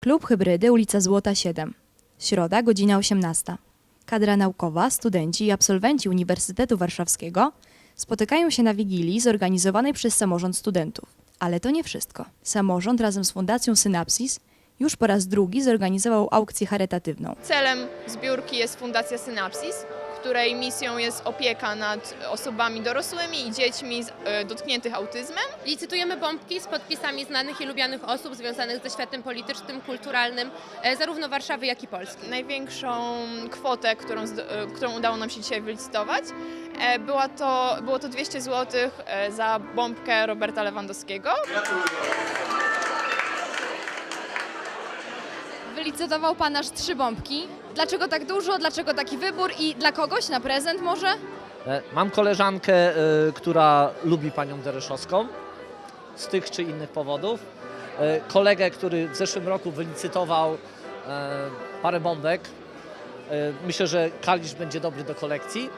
Klub Hybrydy, ulica Złota 7. Środa, godzina 18. Kadra naukowa, studenci i absolwenci Uniwersytetu Warszawskiego spotykają się na wigilii zorganizowanej przez samorząd studentów. Ale to nie wszystko. Samorząd razem z Fundacją Synapsis już po raz drugi zorganizował aukcję charytatywną. Celem zbiórki jest Fundacja Synapsis, której misją jest opieka nad osobami dorosłymi i dziećmi e, dotkniętych autyzmem. Licytujemy bombki z podpisami znanych i lubianych osób związanych ze światem politycznym, kulturalnym, e, zarówno Warszawy, jak i Polski. Największą kwotę, którą, e, którą udało nam się dzisiaj wylicytować, była to, było to 200 zł za bombkę Roberta Lewandowskiego. Wylicytował Pan aż trzy bombki. Dlaczego tak dużo? Dlaczego taki wybór? I dla kogoś na prezent może? E, Mam koleżankę, e, która lubi panią Dereszowską z tych czy innych powodów. E, Kolegę, który w zeszłym roku wylicytował parę bombek. Myślę, że kalisz będzie dobry do kolekcji.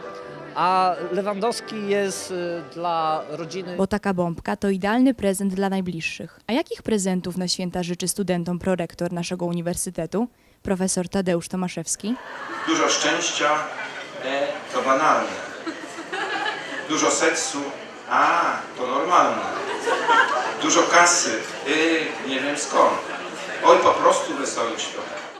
A Lewandowski jest e, dla rodziny. Bo taka bombka to idealny prezent dla najbliższych. A jakich prezentów na święta życzy studentom prorektor naszego uniwersytetu, profesor Tadeusz Tomaszewski? Dużo szczęścia, e, to banalne. Dużo seksu, a, to normalne. Dużo kasy, y, nie wiem skąd. Oj, po prostu wesoły świąt.